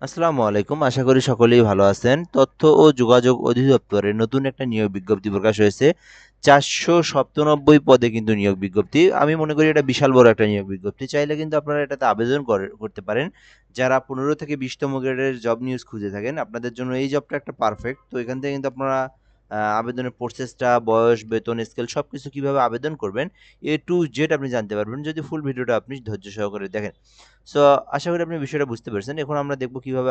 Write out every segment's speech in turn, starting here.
আসসালামু আলাইকুম। আশা করি সকলেই ভালো আছেন। তথ্য ও যোগাযোগ অধিদপ্তরের নতুন একটা নিয়োগ বিজ্ঞপ্তি প্রকাশ হয়েছে। চারশো সপ্তানব্বই পদে কিন্তু নিয়োগ বিজ্ঞপ্তি। আমি মনে করি এটা বিশাল বড় একটা নিয়োগ বিজ্ঞপ্তি। চাইলে কিন্তু আপনারা এটাতে আবেদন করে- করতে পারেন। যারা পনেরো থেকে বিশতম গ্রেডের জব নিউজ খুঁজে থাকেন, আপনাদের জন্য এই জবটা একটা পারফেক্ট তো এখান থেকে কিন্তু আপনারা আবেদনের প্রসেসটা বয়স, বেতন স্কেল সব কিছু কীভাবে আবেদন করবেন এ টু জেড আপনি জানতে পারবেন। যদি ফুল ভিডিওটা আপনি ধৈর্য সহকারে দেখেন। সো আশা করি আপনি বিষয়টা বুঝতে পেরেছেন। এখন আমরা দেখব কীভাবে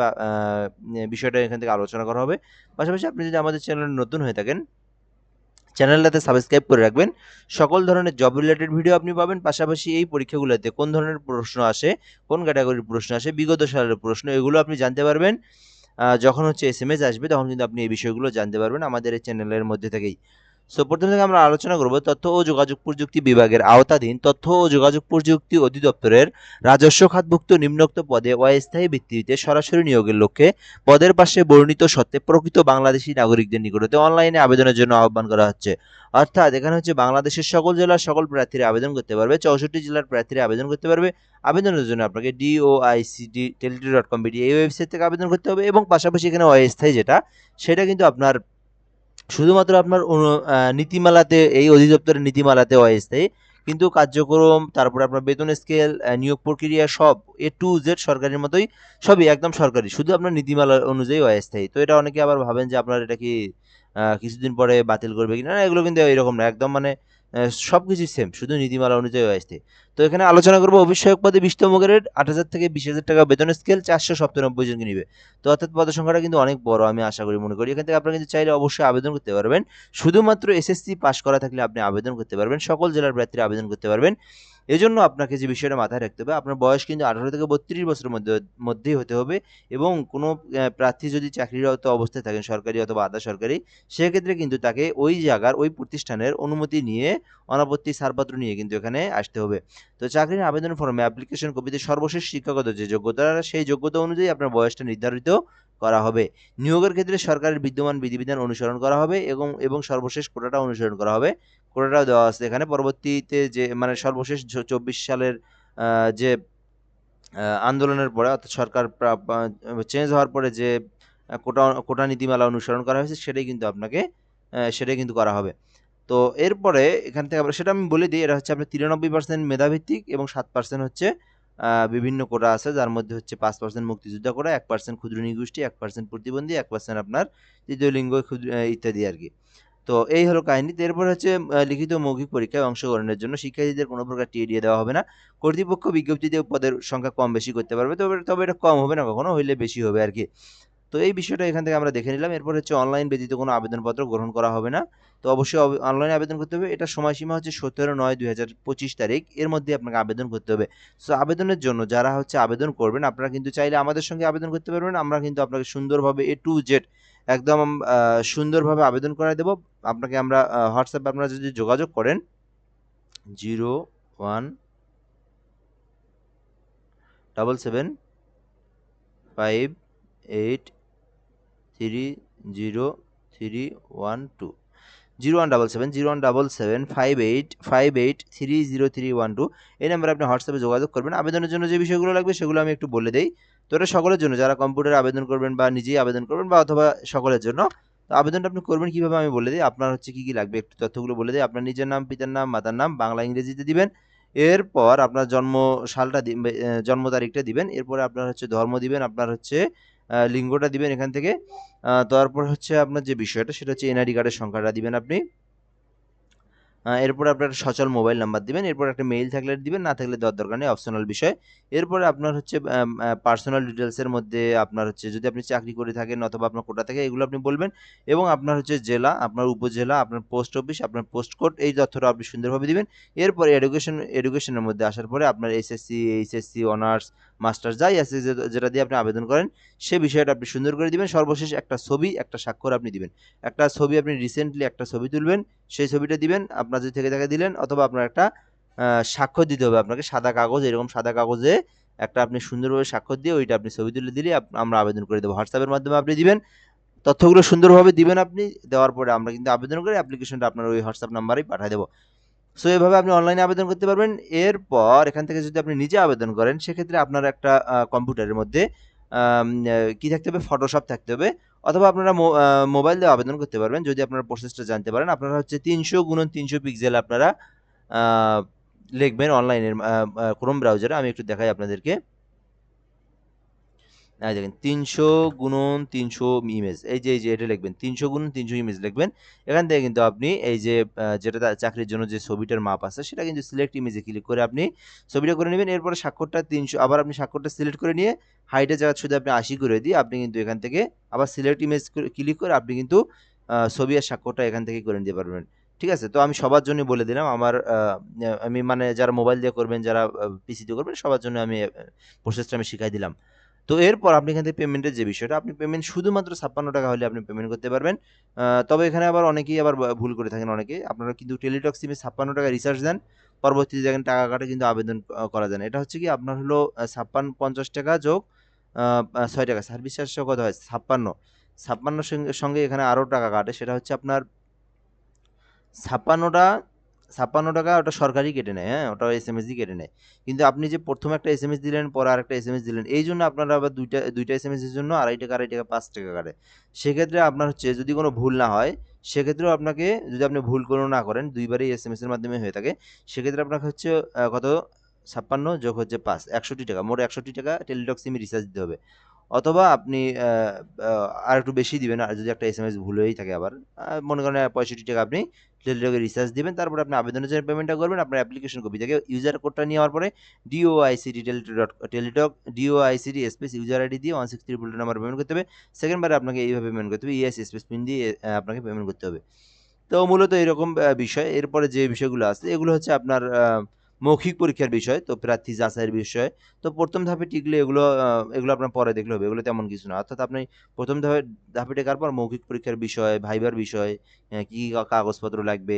বিষয়টা এখান থেকে আলোচনা করা হবে। পাশাপাশি আপনি যদি আমাদের চ্যানেলে নতুন হয়ে থাকেন চ্যানেলটাতে সাবস্ক্রাইব করে রাখবেন। সকল ধরনের জব রিলেটেড ভিডিও আপনি পাবেন। পাশাপাশি এই পরীক্ষাগুলোতে কোন ধরনের প্রশ্ন আসে, কোন ক্যাটাগরির প্রশ্ন আসে, বিগত সালের প্রশ্ন, এগুলো আপনি জানতে পারবেন। যখন হচ্ছে এস আসবে, তখন কিন্তু আপনি এই বিষয়গুলো জানতে পারবেন আমাদের এই চ্যানেলের মধ্যে থেকেই। সো প্রথম থেকে আমরা আলোচনা করব তথ্য ও যোগাযোগ প্রযুক্তি বিভাগের আওতাধীন তথ্য ও যোগাযোগ প্রযুক্তি অধিদপ্তরের রাজস্ব খাতভুক্ত নিম্নোক্ত পদে অস্থায়ী ভিত্তিতে সরাসরি নিয়োগের লক্ষ্যে পদের পাশে বর্ণিত সত্ত্বে প্রকৃত বাংলাদেশী নাগরিকদের নিকটতে অনলাইনে আবেদনের জন্য আহ্বান করা হচ্ছে। অর্থাৎ এখানে হচ্ছে বাংলাদেশের সকল জেলার সকল প্রার্থীরা আবেদন করতে পারবে, চৌষট্টি জেলার প্রার্থীরা আবেদন করতে পারবে। আবেদনের জন্য আপনাকে ডিওআইসিডি টেলিটরি ডট কম এই ওয়েবসাইট থেকে আবেদন করতে হবে এবং পাশাপাশি এখানে অস্থায়ী যেটা, সেটা কিন্তু আপনার শুধুমাত্র আপনার নীতিমালাতে, এই অধিদপ্তরের নীতিমালাতে অস্থায়ী কিন্তু কার্যক্রম, তারপরে আপনার বেতন স্কেল নিয়োগ প্রক্রিয়া সব এ টু জেড সরকারের মতোই, সবই একদম সরকারি। শুধু আপনার নীতিমালা অনুযায়ী অস্থায়ী তো এটা অনেকে আবার ভাবেন যে আপনার এটা কি কিছুদিন পরে বাতিল করবে কিনা? না, এগুলো কিন্তু এরকম না। একদম মানে সব কিছু সেম শুধু নীতিমালা অনুযায়ী আসছে। তো এখানে আলোচনা করব অভিষেক পদে বিশতম গ্রেড, আট হাজার থেকে বিশ হাজার টাকা বেতন স্কেল চারশো সপ্তানব্বই জনকে নিবে। তো অর্থাৎ পদের সংখ্যাটা কিন্তু অনেক বড়, আমি আশা করি, মনে করি। এখান থেকে আপনারা কিন্তু চাইলে অবশ্যই আবেদন করতে পারবেন। শুধুমাত্র এসএসসি পাস করা থাকলে আপনি আবেদন করতে পারবেন। সকল জেলার প্রার্থীরা আবেদন করতে পারবেন। এজন্য আপনাকে যে বিষয়টা মাথায় রাখতে হবে, আপনার বয়স কিন্তু আঠারো থেকে বত্রিশ বছরের মধ্যে, মধ্যেই হতে হবে এবং কোনো প্রার্থী যদি চাকরিরত অবস্থায় থাকেন, সরকারি অথবা আধা সরকারি, সেক্ষেত্রে কিন্তু তাকে ওই জায়গার, ওই প্রতিষ্ঠানের অনুমতি নিয়ে অনাপত্তি ছাড়পত্র নিয়ে কিন্তু এখানে আসতে হবে। তো চাকরির আবেদন ফর্মে অ্যাপ্লিকেশন কপিতে সর্বশেষ শিক্ষাগত যে যোগ্যতা, সেই যোগ্যতা অনুযায়ী আপনার বয়সটা নির্ধারিত করা হবে। নিয়োগের ক্ষেত্রে সরকারের বিদ্যমান বিধিবিধান অনুসরণ করা হবে এবং এবং সর্বশেষ কোটাটা অনুসরণ করা হবে। কোটাটাও দেওয়া আছে। এখানে পরবর্তীতে যে মানে সর্বশেষ চব্বিশ সালের যে আন্দোলনের পরে অর্থাৎ সরকার চেঞ্জ হওয়ার পরে যে কোটা কোটা নীতিমালা অনুসরণ করা হয়েছে, সেটাই কিন্তু আপনাকে সেটাই কিন্তু করা হবে। তো এরপরে এখান থেকে সেটা আমি বলে দিই, এটা হচ্ছে আপনার তিরানব্বই পার্সেন্ট মেধাভিত্তিক এবং সাত পার্সেন্ট হচ্ছে বিভিন্ন কোটা আছে, যার মধ্যে হচ্ছে পাঁচ পার্সেন্ট মুক্তিযোদ্ধা কোটা এক পার্সেন্ট ক্ষুদ্র নিগোষ্ঠী, এক পার্সেন্ট প্রতিবন্ধী, এক পার্সেন্ট আপনার তৃতীয় লিঙ্গ ক্ষুদ্র ইত্যাদি আর কি। তো এই হলো কাহিনী এরপর হচ্ছে লিখিত মৌখিক পরীক্ষায় অংশগ্রহণের জন্য শিক্ষার্থীদের কোনো প্রকার টিএডিএ দেওয়া হবে না। কর্তৃপক্ষ বিজ্ঞপ্তিতে পদের সংখ্যা কম বেশি করতে পারবে, তবে তবে এটা কম হবে না কখনো, হইলে বেশি হবে আর কি তো এই বিষয়টা এখান থেকে আমরা দেখে নিলাম। এরপর হচ্ছে অনলাইন ব্যতীত কোনো আবেদনপত্র গ্রহণ করা হবে না। তো অবশ্যই অনলাইনে আবেদন করতে হবে। এটা সময়সীমা হচ্ছে সতেরো নয় দুই হাজার পঁচিশ তারিখ। এর মধ্যে আপনাকে আবেদন করতে হবে। সো আবেদনের জন্য যারা হচ্ছে আবেদন করবেন, আপনারা কিন্তু চাইলে আমাদের সঙ্গে আবেদন করতে পারবেন। আমরা কিন্তু আপনাকে সুন্দরভাবে এ টু জেড একদম সুন্দরভাবে আবেদন করাই দেবো। আপনাকে আমরা হোয়াটসঅ্যাপে আপনারা যদি যোগাযোগ করেন, zero one double seven five eight three zero three one two. Zero one double seven, zero one double seven five eight five eight three zero three one two. এই নাম্বারে আপনি হোয়াটসঅ্যাপে যোগাযোগ করবেন। আবেদনের জন্য যে বিষয়গুলো লাগবে সেগুলো আমি একটু বলে দেই। তো এটা সকলের জন্য, যারা কম্পিউটারে আবেদন করবেন বা নিজেই আবেদন করবেন বা অথবা সকলের জন্য, তো আবেদনটা আপনি করবেন কীভাবে আমি বলে দিই। আপনার হচ্ছে কী কী লাগবে? একটু তথ্যগুলো বলে দিই। আপনার নিজের নাম, পিতার নাম, মাতার নাম, বাংলা, ইংরেজিতে দিবেন। এরপর আপনার জন্ম সালটা জন্ম তারিখটা দিবেন। এরপরে আপনার হচ্ছে ধর্ম দিবেন, আপনার হচ্ছে লিঙ্গটা দিবেন এখান থেকে। তারপর হচ্ছে আপনার যে বিষয়টা, সেটা হচ্ছে এনআইডি কার্ডের সংখ্যাটা দিবেন আপনি। এরপর আপনার সচল মোবাইল নাম্বার দিবেন, এরপর একটা মেইল থাকলে দিবেন, না থাকলে দেওয়ার দরকার নেই অপশনাল বিষয়। এরপরে আপনার হচ্ছে পার্সোনাল ডিটেলসের মধ্যে আপনার হচ্ছে, যদি আপনি চাকরি করে থাকেন অথবা আপনার কোটা থাকে, এগুলো আপনি বলবেন। এবং আপনার হচ্ছে জেলা, আপনার উপজেলা, আপনার পোস্ট অফিস আপনার পোস্ট কোড এই তথ্যটা আপনি সুন্দরভাবে দিবেন। এরপরে এডুকেশন এডুকেশনের মধ্যে আসার পরে আপনার এসএসসি এইচএসসি অনার্স মাস্টার্স যাই আছে যেটা দিয়ে আপনি আবেদন করেন, সে বিষয়টা আপনি সুন্দর করে দিবেন। সর্বশেষ একটা ছবি, একটা স্বাক্ষর আপনি দিবেন। একটা ছবি আপনি রিসেন্টলি একটা ছবি তুলবেন, সেই ছবিটা দিবেন, আপনার যদি থেকে থেকে দিলেন, অথবা আপনার একটা স্বাক্ষর দিতে হবে আপনাকে, সাদা কাগজ, এরকম সাদা কাগজে একটা আপনি সুন্দরভাবে স্বাক্ষর দিয়ে ওইটা আপনি ছবি তুলে দিলে আমরা আবেদন করে দেবো। হোয়াটসঅ্যাপের মাধ্যমে আপনি দিবেন। তথ্যগুলো সুন্দরভাবে দিবেন আপনি, দেওয়ার পরে আমরা কিন্তু আবেদন করে অ্যাপ্লিকেশনটা আপনার ওই হোয়াটসঅ্যাপ নাম্বারেই পাঠিয়ে দেবো। সো এভাবে আপনি অনলাইনে আবেদন করতে পারবেন এরপর এখান থেকে যদি আপনি নিজে আবেদন করেন, সেক্ষেত্রে আপনার একটা কম্পিউটারের মধ্যে কি থাকতে হবে? ফটোশপ থাকতে হবে। অথবা আপনারা মোবাইল দিয়ে আবেদন করতে পারবেন যদি আপনারা প্রসেসটা জানতে পারেন। আপনারা হচ্ছে ৩০০ গুণন ৩০০ পিক্সেল আপনারা লিখবেন অনলাইনের ক্রোম ব্রাউজারে। আমি একটু দেখাই আপনাদেরকে। এই দেখেন ৩০০ গুণন ৩০০ ইমেজ। এই যে, এই যে এটা লিখবেন। ৩০০ গুণন ৩০০ ইমেজ লিখবেন। এখান থেকে কিন্তু আপনি এই যে যেটা চাকরির জন্য যে ছবিটার মাপ আছে সেটা কিন্তু সিলেক্ট ইমেজে ক্লিক করে আপনি ছবিটা করে নিবেন। এরপরে স্বাক্ষরটা ৩০০ আবার আপনি স্বাক্ষরটা সিলেক্ট করে নিয়ে হাইটের জায়গায় শুধু আপনি ৮০ করে দিয়ে আপনি কিন্তু এখান থেকে আবার সিলেক্ট ইমেজ ক্লিক করে আপনি কিন্তু ছবি আর স্বাক্ষরটা এখান থেকেই করে নিতে পারবেন। ঠিক আছে? তো আমি সবার জন্য বলে দিলাম। আমার আমি মানে যারা মোবাইল দিয়ে করবেন, যারা পিসি দিয়ে করবেন সবার জন্য আমি প্রসেসটা আমি শিখাই দিলাম। তো এরপর আপনি এখান থেকে পেমেন্টের যে বিষয়টা, আপনি পেমেন্ট শুধুমাত্র ৳৫৬ হলে আপনি পেমেন্ট করতে পারবেন। তবে এখানে আবার অনেকেই আবার ভুল করে থাকেন অনেকে। আপনারা কিন্তু টেলিটক সিমে ৳৫৬ রিচার্জ দেন। পরবর্তীতে দেখেন টাকা কাটে কিন্তু আবেদন করা যায় এটা হচ্ছে কি আপনার হলো ছাপ্পান্ন পঞ্চাশ টাকা যোগ ছয় টাকা সার্ভিস চার্জ কত হয়? ছাপ্পান্ন ছাপ্পান্ন সঙ্গে এখানে আরও টাকা কাটে। সেটা হচ্ছে আপনার ৫৬ টা ৳৫৬ ওটা সরকারই কেটে নেয়, হ্যাঁ? ওটা এসএমএসই কেটে নেয়। কিন্তু আপনি যে ১ম একটা এস এম এস দিলেন, পরে আরেকটা এস দিলেন। এই জন্য আপনারা আবার ২ টা ২ টা এসএমএসের জন্য ৳২.৫ ৳২.৫ ৳৫ কাটে। সেক্ষেত্রে আপনার হচ্ছে যদি কোনো ভুল না হয়, সেক্ষেত্রেও আপনাকে যদি আপনি ভুল কোনো না করেন, ২ বারই এসএমএসের মাধ্যমে হয়ে থাকে। সেক্ষেত্রে আপনাকে হচ্ছে কত ৫৬ যোগ হচ্ছে ৫ ৳৬১ মোট ৳৬১ টেলিটক সিমে রিচার্জ দিতে হবে। অথবা আপনি আর একটু বেশি দিবেন আর যদি একটা এসএমএস ভুল হয়েই থাকে আবার। মনে করেন ৳৬৫ আপনি টেলিটকে রিচার্জ দিবেন। তারপরে আপনি আবেদনের জন্য পেমেন্টটা করবেন। আপনার অ্যাপ্লিকেশন কপি থেকে ইউজার কোডটা নেওয়ার পরে DOICT Teletalk dot Teletalk DOICT space user ID দিয়ে 16322 নাম্বারে পেমেন্ট করতে হবে। সেকেন্ড বারে আপনাকে এইভাবে পেমেন্ট করতে হবে। ইয়েস স্পেস পিন দিয়ে আপনাকে পেমেন্ট করতে হবে। তো মূলত এরকম বিষয়। এরপরে যে বিষয়গুলো আছে, এগুলো হচ্ছে আপনার মৌখিক পরীক্ষার বিষয়। তো প্রার্থী যাচাইয়ের বিষয়। তো প্রথম ধাপে টিকলে এগুলো এগুলো আপনার পরে দেখলে হবে। এগুলো তেমন কিছু না। অর্থাৎ আপনি প্রথম ধাপে ধাপে টেকার পর মৌখিক পরীক্ষার বিষয়, ভাইবার বিষয়, কি, কি কাগজপত্র লাগবে,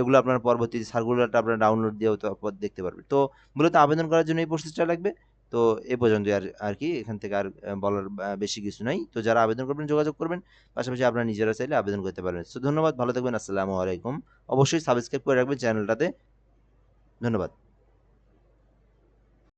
এগুলো আপনার পরবর্তী সার্কুলারটা আপনার ডাউনলোড দিয়েও তারপর দেখতে পারবেন। তো মূলত আবেদন করার জন্য এই প্রসেসটা লাগবে। তো এ পর্যন্তই আর আর কি এখান থেকে আর বলার বেশি কিছু নাই। তো যারা আবেদন করবেন যোগাযোগ করবেন। পাশাপাশি আপনারা নিজেরা চাইলে আবেদন করতে পারবেন। তো ধন্যবাদ। ভালো থাকবেন। আসসালামু আলাইকুম। অবশ্যই সাবস্ক্রাইব করে রাখবেন চ্যানেলটাতে। ধন্যবাদ।